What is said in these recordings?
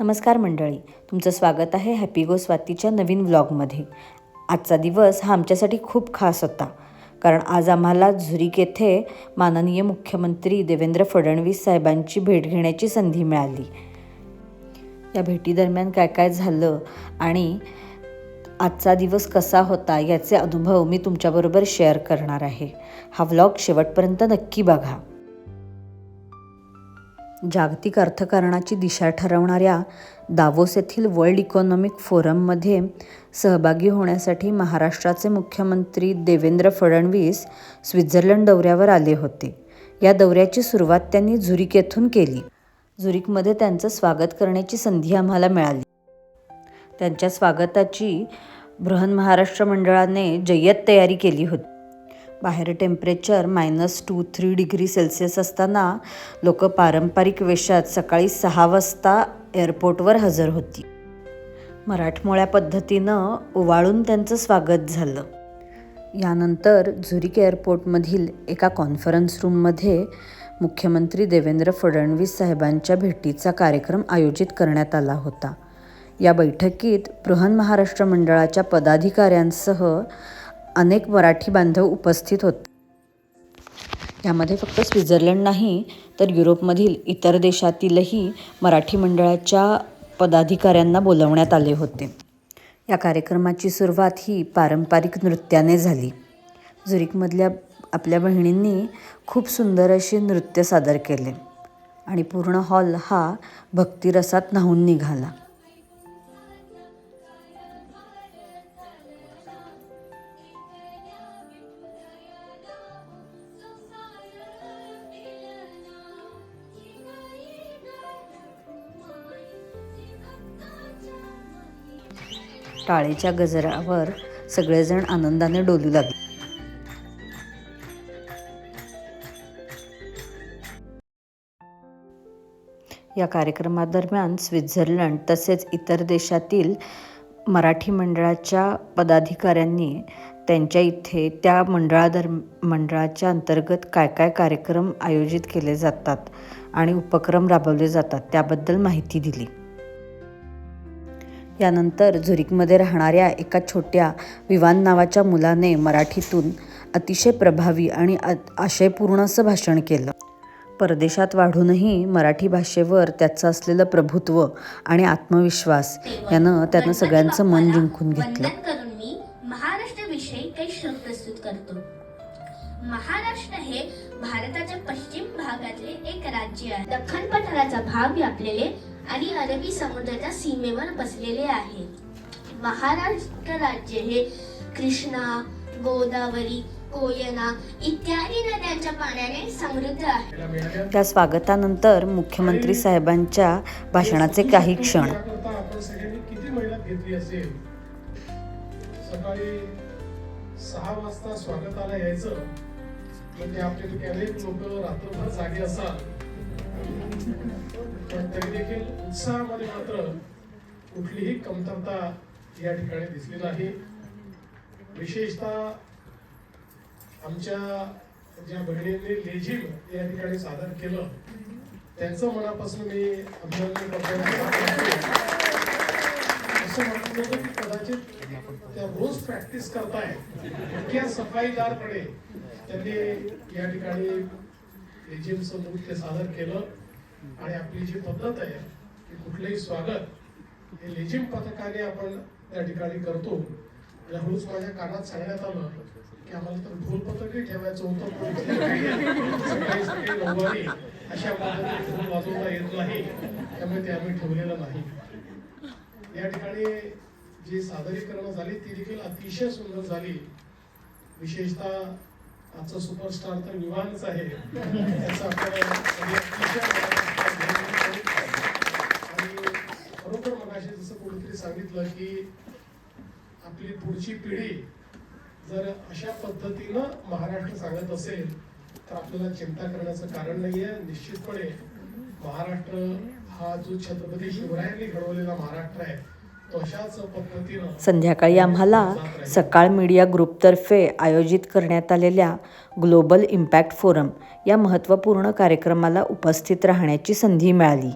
नमस्कार मंडळी तुमचं स्वागत आहे हॅपी गो स्वातीच्या नवीन व्लॉगमध्ये. आजचा दिवस हा आमच्यासाठी खूप खास होता कारण आज आम्हाला झुरिक येथे माननीय मुख्यमंत्री देवेंद्र फडणवीस साहेबांची भेट घेण्याची संधी मिळाली. या भेटीदरम्यान काय काय झालं आणि आजचा दिवस कसा होता याचे अनुभव मी तुमच्याबरोबर शेअर करणार आहे. हा व्लॉग शेवटपर्यंत नक्की बघा. जागतिक अर्थकारणाची दिशा ठरवणाऱ्या दावोस येथील वर्ल्ड इकॉनॉमिक फोरममध्ये सहभागी होण्यासाठी महाराष्ट्राचे मुख्यमंत्री देवेंद्र फडणवीस स्वित्झर्लंड दौऱ्यावर आले होते. या दौऱ्याची सुरुवात त्यांनी झुरिक येथून केली. झुरिकमध्ये त्यांचं स्वागत करण्याची संधी आम्हाला मिळाली. त्यांच्या स्वागताची बृहन महाराष्ट्र मंडळाने जय्यत तयारी केली होती. बाहेर temperature minus two three degree Celsius असताना लोक पारंपरिक वेशात सकाळी सहा वाजता एअरपोर्टवर हजर होती. मराठमोळ्या पद्धतीनं ओवाळून त्यांचं स्वागत झालं. यानंतर झुरिक एअरपोर्टमधील एका कॉन्फरन्स रूममध्ये मुख्यमंत्री देवेंद्र फडणवीस साहेबांच्या भेटीचा कार्यक्रम आयोजित करण्यात आला होता. या बैठकीत बृहन महाराष्ट्र मंडळाच्या पदाधिकाऱ्यांसह अनेक मराठी बांधव उपस्थित होते. यामध्ये फक्त स्वित्झर्लंड नाही तर युरोपमधील इतर देशातीलही मराठी मंडळाच्या पदाधिकाऱ्यांना बोलवण्यात आले होते. या कार्यक्रमाची सुरुवात ही पारंपरिक नृत्याने झाली. झुरिकमधल्या आपल्या बहिणींनी खूप सुंदर असे नृत्य सादर केले आणि पूर्ण हॉल हा भक्तिरसात न्हावून निघाला. टाळेच्या गजरावर सगळेजण आनंदाने डोलू लागले. या कार्यक्रमादरम्यान स्वित्झर्लंड तसेच इतर देशातील मराठी मंडळाच्या पदाधिकाऱ्यांनी त्यांच्या इथे त्या मंडळादर मंडळाच्या अंतर्गत काय काय कार्यक्रम आयोजित केले जातात आणि उपक्रम राबवले जातात त्याबद्दल माहिती दिली. यानंतर झुरिकमध्ये राहणाऱ्या एका छोट्या विवान नावाच्या मुलाने मराठीतून अतिशय प्रभावी आणि आशयपूर्ण असं भाषण केलं. परदेशात वाढूनही मराठी भाषेवर त्याचं असलेलं प्रभुत्व आणि आत्मविश्वास यानं त्यानं सगळ्यांचं मन जिंकून घेतलं. मी महाराष्ट्राविषयी काही श्लोक प्रस्तुत करतो. महाराष्ट्र हे भारताच्या पश्चिम भागातले एक राज्य आहे. दख्खन पठाराचा भाग व्यापलेले आणि अरबी समुद्राच्या सीमेवर बसलेले आहे. महाराष्ट्र राज्य हे कृष्णा गोदावरी कोयना इत्यादी नद्यांच्या पाण्याने समृद्ध आहे. त्या स्वागतानंतर मुख्यमंत्री साहेबांच्या भाषणाचे काही क्षण. सकाळी सहा वाजता स्वागताला यायचं. म्हणजे आपले अनेक लोक रात्रभर जागे असाल पण तरी देखील उत्साहामध्ये मात्र कुठलीही कमतरता या ठिकाणी दिसली नाही. विशेषतः आमच्या ज्या बहिणींनी लेझिम या ठिकाणी सादर केलं त्यांचं मनापासून मी अभिनंदन करतो. असं म्हटलं होतं की कदाचित त्या रोज प्रॅक्टिस करताय इतक्या सफाईदारपणे त्यांनी या ठिकाणी लेझिमचं नृत्य सादर केलं. आणि आपली जी पद्धत आहे की कुठलंही स्वागत हे लेझिम पथकाने आपण त्या ठिकाणी करतो. आणि हळूच माझ्या कानात सांगण्यात आलं की आम्हाला तर ढोल पथकही ठेवायचं होतं सकाळी सकाळी नऊवारी अशा पद्धतीने ढोल वाजवता येत नाही त्यामुळे ते आम्ही ठेवलेलं नाही. या ठिकाणी जी सादरीकरणं झाली ती देखील अतिशय सुंदर झाली. विशेषतः आजचा सुपरस्टार तर विमानच आहे. त्याचा आपल्याला सगळे अतिशय आणि खरोखर मगाशी कोणीतरी सांगितलं की आपली पुढची पिढी जर अशा पद्धतीनं महाराष्ट्र सांगत असेल तर आपल्याला चिंता करण्याचं कारण नाहीये. निश्चितपणे महाराष्ट्र हा जो छत्रपती शिवरायांनी घडवलेला महाराष्ट्र आहे तो अशाच पद्धतीनं संध्याकाळी आम्हाला सकाळ मीडिया ग्रुपतर्फे आयोजित करण्यात आलेल्या ग्लोबल इम्पॅक्ट फोरम या महत्त्वपूर्ण कार्यक्रमाला उपस्थित राहण्याची संधी मिळाली.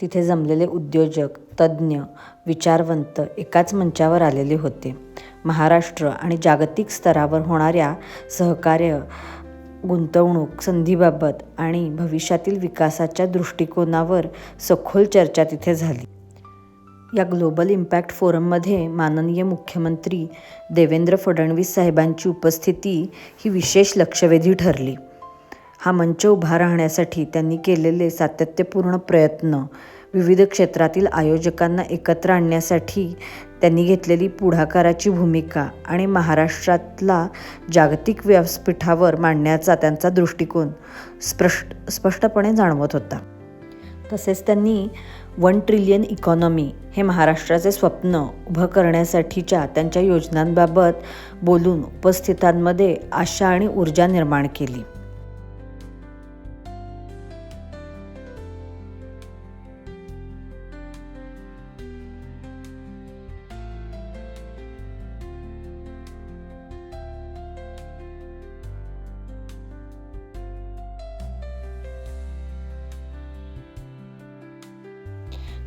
तिथे जमलेले उद्योजक तज्ज्ञ विचारवंत एकाच मंचावर आलेले होते. महाराष्ट्र आणि जागतिक स्तरावर होणाऱ्या सहकार्य गुंतवणूक संधीबाबत आणि भविष्यातील विकासाच्या दृष्टिकोनावर सखोल चर्चा तिथे झाली. या ग्लोबल इम्पॅक्ट फोरममध्ये माननीय मुख्यमंत्री देवेंद्र फडणवीस साहेबांची उपस्थिती ही विशेष लक्षवेधी ठरली. हा मंच उभा राहण्यासाठी त्यांनी केलेले सातत्यपूर्ण प्रयत्न. विविध क्षेत्रातील आयोजकांना एकत्र आणण्यासाठी त्यांनी घेतलेली पुढाकाराची भूमिका आणि महाराष्ट्रातला जागतिक व्यासपीठावर मांडण्याचा त्यांचा दृष्टिकोन स्पष्ट स्पष्टपणे जाणवत होता. तसेच त्यांनी वन ट्रिलियन इकॉनॉमी हे महाराष्ट्राचे स्वप्न उभं करण्यासाठीच्या त्यांच्या योजनांबाबत बोलून उपस्थितांमध्ये आशा आणि ऊर्जा निर्माण केली.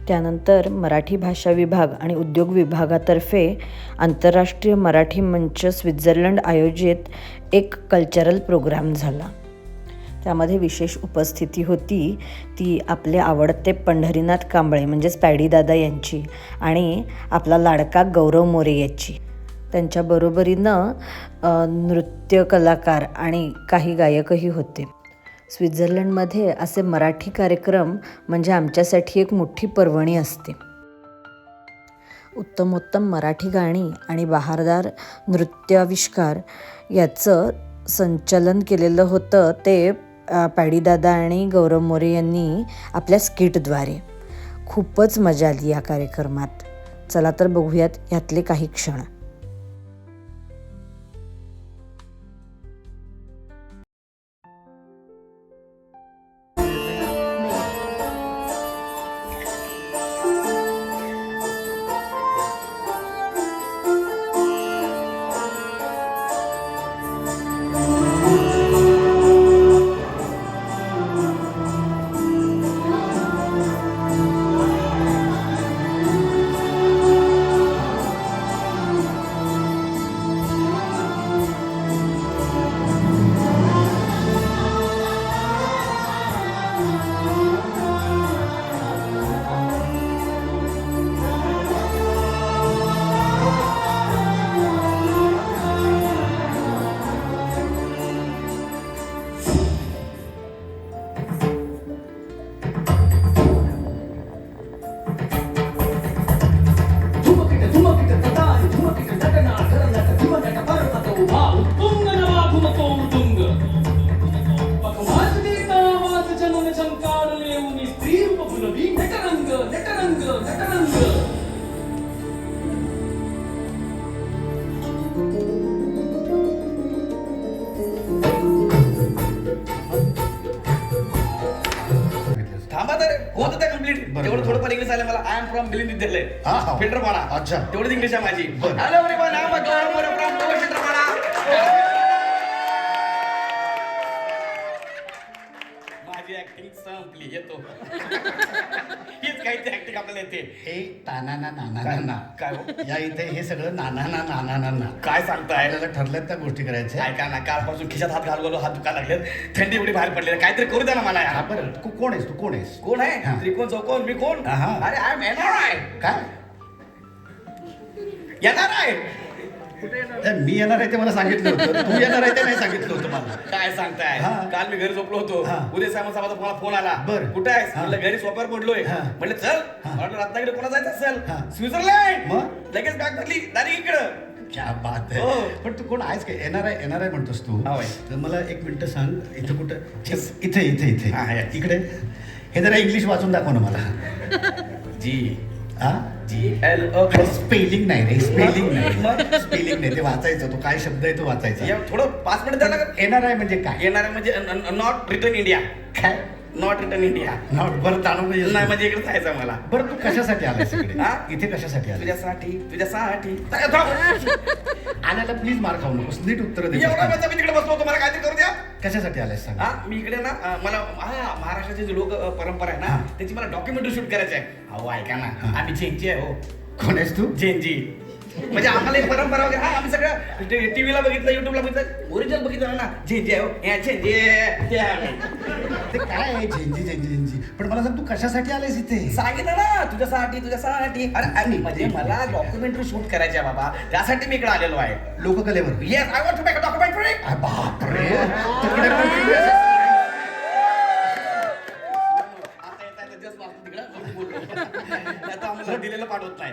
त्यानंतर मराठी भाषा विभाग आणि उद्योग विभागातर्फे आंतरराष्ट्रीय मराठी मंच स्वित्झर्लंड आयोजित एक कल्चरल प्रोग्राम झाला. त्यामध्ये विशेष उपस्थिती होती ती आपले आवडते पंढरीनाथ कांबळे म्हणजेच पॅडीदादा यांची आणि आपला लाडका गौरव मोरे याची. त्यांच्या बरोबरीनं नृत्य कलाकार आणि काही गायकही होते. स्वित्झर्लंडमध्ये असे मराठी कार्यक्रम म्हणजे आमच्यासाठी एक मोठी पर्वणी असते. उत्तमोत्तम मराठी गाणी आणि बहारदार नृत्याविष्कार याचं संचलन केलेलं होतं ते पाडीदादा पॅडीदादा आणि गौरव मोरे यांनी आपल्या स्किटद्वारे. खूपच मजा आली या कार्यक्रमात. चला तर बघूयात यातले काही क्षण. नटरंग नटरंग नटरंग थांबा तर होत होतं कंप्लीट बरं, तेवढं बरं. थोडंफार इंग्लिश आलं मला आय एम फ्रॉम मिलिंद विद्यालय हा, हा. अच्छा. तेवढीच इंग्लिश आहे माझी बरं. Hello everyone I am acting संपली येतो हीच काही ती ऍक्टिंग आपल्याला येते. हे ताना ना नाना काय? नाना काय हो? या इथे हे सगळं नाना ना. नाना नाना काय सांगताय? आपल्याला ठरल्यात त्या गोष्टी करायच्या? ऐका ना कालपासून खिशात हात घाल हात दुखा लागले थंडी एवढी बाहेर पडली काहीतरी करू द्या ना मला. हा यार बरं. तू कोण आहेस तू? कोण आहेस? कोण हा. आहे त्रिकोण चौकोन मी कोण हा, हा. अरे आय एम येणार आहे काय? येणार आहे. मी येणार आहे ते मला सांगितलं होतं तू येणार आहे ते नाही सांगितलं होतं मला काय सांगताय हा. काल मी घरी झोपलो होतो हा. उदय सामंत साहेबाचा मला फोन आला बरं. कुठे आहेस हा. म्हणलं घरी सोप्यावर पडलोय हा. म्हणलं चल हा. मला वाटलं रत्नागिरी कोणा जायचं असेल हा. स्वित्झर्लंड मग? लगेच बॅग भरली दारी इकडं क्या बात हो. आहे पण तू कोण आहेस काय येणार आहे येणार आहे म्हणतोस तू हा, होय. तर मला एक मिनिट सांग इथं कुठं इथे इथे इथे हा, या. इकडे हे जरा इंग्लिश वाचून दाखव ना मला जी हा? जी एल अ स्पेलिंग नाही रे स्पेलिंग? नाही. स्पेलिंग नाही ते वाचायचं तो काय शब्द आहे तो वाचायचा? थोडं पाच मिनिट द्या ना येणार आहे म्हणजे काय? येणार म्हणजे नॉट रिटर्न इंडिया काय? नॉट रिटर्न इंडिया ना, बरं ताणून नाही नाही म्हणजे इकडे जायचं मला. बरं तू कशासाठी आलायस इकडे हा? इथे कशासाठी आलाय? तुझ्यासाठी तुझ्यासाठी. आल्याला प्लीज मार खाऊ नकोस. नीट उत्तर दे. मी तिकडे बसलो होतो मला काहीतरी करू द्या. कशासाठी आलायस सांग. हा मी इकडे ना अं, मला हा महाराष्ट्राची जी लोक अं, परंपरा आहे ना. त्याची मला डॉक्युमेंटरी शूट करायची आहे. अहो ऐका ना. आम्ही झेंची आहे हो. कोण आहेस तू? झेंजी म्हणजे आम्हाला एक परंपरा वगैरे हा आम्ही सगळं टीव्हीला बघितलं युट्यूबला बघितलं ओरिजिनल बघितलं ना झेंजी आहे हो. हे झेंजी ते काय आहे? झेंजी झेंजी झेंजी. पण मला सांग तू कशासाठी आलायस इथे? सांगितलं ना तुझ्यासाठी तुझ्यासाठी. अरे आणि म्हणजे मला डॉक्युमेंटरी शूट करायची आहे बाबा. त्यासाठी मी इकडे आलेलो आहे. लोककलेवर. Yes I want to make a documentary बापरे.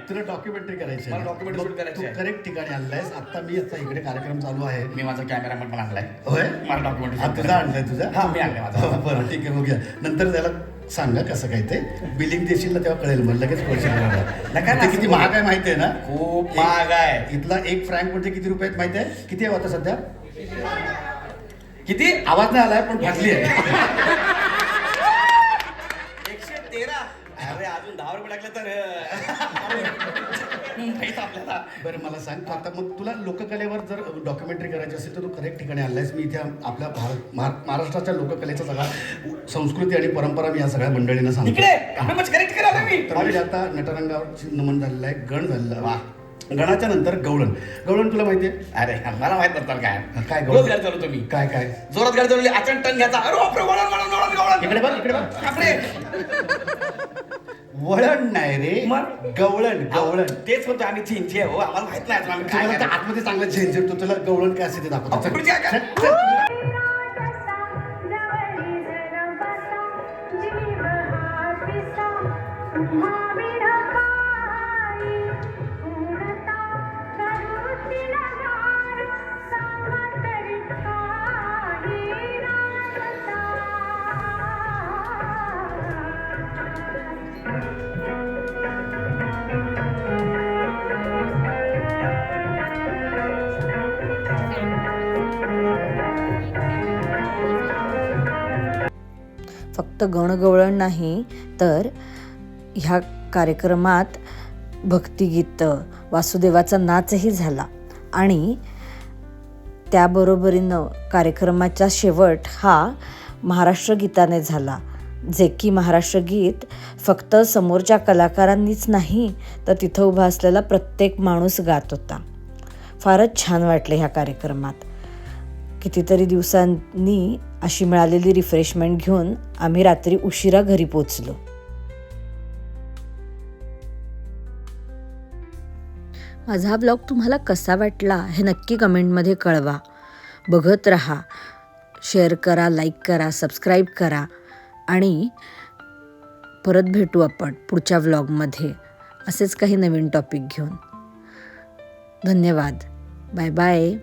तुला डॉक्युमेंटरी करायची मला documentary shoot करायची आहे. तू करेक्ट ठिकाणी आणलायस. आता मी आता इकडे कार्यक्रम चालू आहे. मी माझा कॅमेरामॅन पण आणलाय. होय? मला हा, shoot तुझा. आणलाय तुझा? हा, मी आणलाय माझा. हो, बरं ठीक आहे बघूया. नंतर त्याला सांगा कसं काय ते. बिलिंग देशील ना तेव्हा कळेल मग लगेच पैसे नका ना, ते किती महाग आहे माहिती आहे ना? खूप एक- महाग आहे. इथला एक फ्रँक म्हणजे किती रुपये आहेत माहिती आहे? किती आहे आता सध्या? किती? आवाज नाही आलाय पण फाटली आहे एकशे तेरा अरे अजून दहा रुपये टाकले तर माहीत आपल्याला. बरं मला सांग तू आता मग तुला लोककलेवर जर डॉक्युमेंटरी करायची असेल तर तू करेक्ट ठिकाणी आणलायस. मी इथे आपल्या भारत महा- महाराष्ट्राच्या लोककलेचा सगळा संस्कृती आणि परंपरा मी या सगळ्या मंडळींना सांगतो. करेक्ट करायला मी! म्हणजे आता नटरंगावरची नमन झालेलं आहे गण झालेलं. वा गणाच्या नंतर गवळण. गवळण तुला माहिती आहे? अरे मला माहीत नसतं काय. काय गवळण? गाडी चालवतो मी काय काय? जोरात गाडी चालवली अचानक टन घ्यायचा अरे बापरे वळण वळण वळण वळण. इकडे बघ इकडे बघ. बापरे वळण नाही रे मग? गवळण गवळण तेच म्हणतो आम्ही चिंची आहे हो आम्हाला माहीत नाही अजून आम्ही काय तुला. आतमध्ये चांगलं झेंझेट तो तुला गवळण काय असते ते दाखवतो चल. चल, चल. फक्त गणगवळण नाही तर ह्या कार्यक्रमात भक्तिगीतं वासुदेवाचा नाचही झाला. आणि त्याबरोबरीनं कार्यक्रमाचा शेवट हा महाराष्ट्र गीताने झाला. जे की महाराष्ट्र गीत फक्त समोरच्या कलाकारांनीच नाही तर तिथं उभा असलेला प्रत्येक माणूस गात होता. फारच छान वाटले ह्या कार्यक्रमात. कितीतरी दिवसांनी अशी मिळालेली रिफ्रेशमेंट घेऊन आम्ही रात्री उशिरा घरी पोचलो माझा हा ब्लॉग तुम्हाला कसा वाटला हे नक्की कमेंटमध्ये कळवा. बघत राहा. शेअर करा लाईक करा सबस्क्राईब करा. आणि परत भेटू आपण पुढच्या व्लॉगमध्ये असेच काही नवीन टॉपिक घेऊन. धन्यवाद. Bye bye